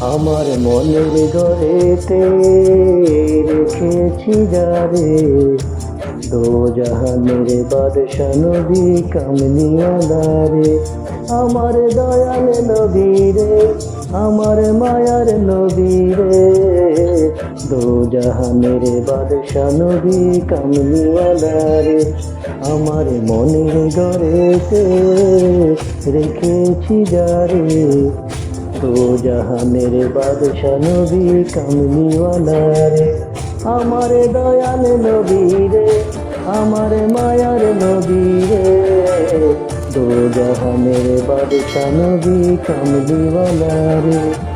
আমার মনের ঘরেতে রেখেছি যারে। দো জাহানের বাদশা নবী কামনিয়াদারে আমার দয়াল নবী রে আমার মায়ার নবী রে দো জাহানের বাদশা নবী কামনিয়াদারে আমার মনের ঘরেতে রেখেছি যারে। তো যাহা মেরে বাদশা নবী কামলিওয়ালা রে। আমার দয়াল নবী রে, আমার মায়ার নবী রে। দো মেরে বাদশা নবী কামলিওয়ালা রে।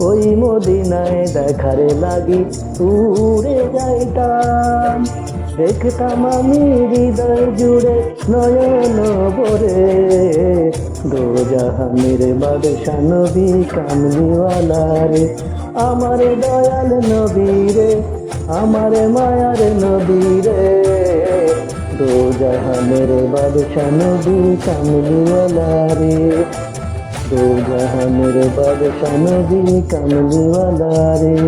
ওই মদিনায় দেখার লাগি উড়ে যাইতাম। দেখতাম আমি হৃদয় জুড়ে নয়ন বরে দো জাহানের বাদশা নবী কামলিওয়ালা রে, আমার দয়াল নবী রে, আমার মায়ার নবী রে। দো জাহানের বাদশা নবী কামলিওয়ালা রে দো জাহানের বাদশা নবী কামলিওয়ালা রে।